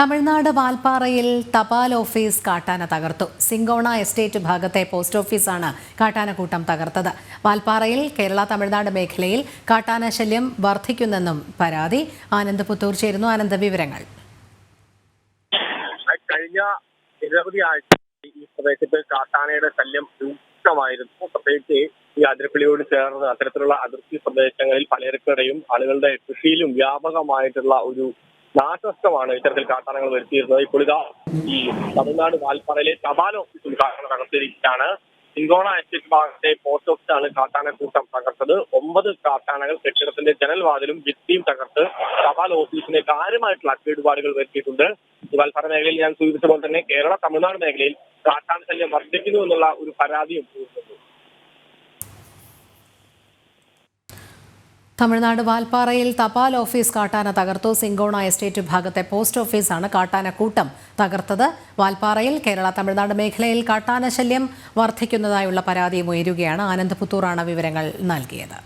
തമിഴ്നാട് വാൽപ്പാറയിൽ തപാൽ ഓഫീസ് കാട്ടാന തകർത്തു. സിംഗോണ എസ്റ്റേറ്റ് ഭാഗത്തെ പോസ്റ്റ് ഓഫീസാണ് കാട്ടാനക്കൂട്ടം തകർത്തത്. വാൽപ്പാറയിൽ കേരള തമിഴ്നാട് മേഖലയിൽ കാട്ടാന ശല്യം വർദ്ധിക്കുന്നെന്നും പരാതി. ആനന്ദ് പുത്തൂർ ചേരുന്നു. ആനന്ദ വിവരങ്ങൾ. കഴിഞ്ഞ നിരവധി ആഴ്ച ഈ പ്രദേശത്ത് കാട്ടാനയുടെ ശല്യം രൂക്ഷമായിരുന്നു. പ്രത്യേകിച്ച് ഈ അതിരപ്പള്ളിയോട് ചേർന്ന് അത്തരത്തിലുള്ള അതിർത്തി പ്രദേശങ്ങളിൽ പലചരക്കടയും ആളുകളുടെ കൃഷിയിലും വ്യാപകമായിട്ടുള്ള ഒരു നാശനഷ്ടമാണ് ഇത്തരത്തിൽ കാട്ടാനകൾ വരുത്തിയിരുന്നത്. ഇപ്പോൾ ഇതാ ഈ തമിഴ്നാട് വാൽപ്പാറയിലെ തപാൽ കാട്ടാന തകർത്തിരിക്കുകയാണ് സിങ്കോണ എസ്റ്റേറ്റ് ഭാഗത്തെ പോസ്റ്റ് ഓഫീസാണ് കാട്ടാനക്കൂട്ടം തകർത്തത്. ഒമ്പത് കാട്ടാനകൾ കെട്ടിടത്തിന്റെ ജനൽവാതിലും ഭിത്തിയും തകർത്ത് തപാൽ ഓഫീസിന് കാര്യമായിട്ടുള്ള കേടുപാടുകൾ വരുത്തിയിട്ടുണ്ട്. വാൽപ്പാറ മേഖലയിൽ ഞാൻ സൂചിപ്പിച്ച പോലെ തന്നെ കേരള തമിഴ്നാട് മേഖലയിൽ കാട്ടാന ശല്യം വർദ്ധിക്കുന്നു എന്നുള്ള ഒരു പരാതിയും തമിഴ്നാട് വാൽപ്പാറയിൽ തപാൽ ഓഫീസ് കാട്ടാന തകർത്തു. സിങ്കോണ എസ്റ്റേറ്റ് ഭാഗത്തെ പോസ്റ്റ് ഓഫീസാണ് കാട്ടാന കൂട്ടം തകർത്തത്. വാൽപ്പാറയിൽ കേരള തമിഴ്നാട് മേഖലയിൽ കാട്ടാന ശല്യം വർദ്ധിക്കുന്നതായുള്ള പരാതിയും ഉയരുകയാണ്. ആനന്ദ് പുത്തൂറാണ് വിവരങ്ങൾ നൽകിയത്.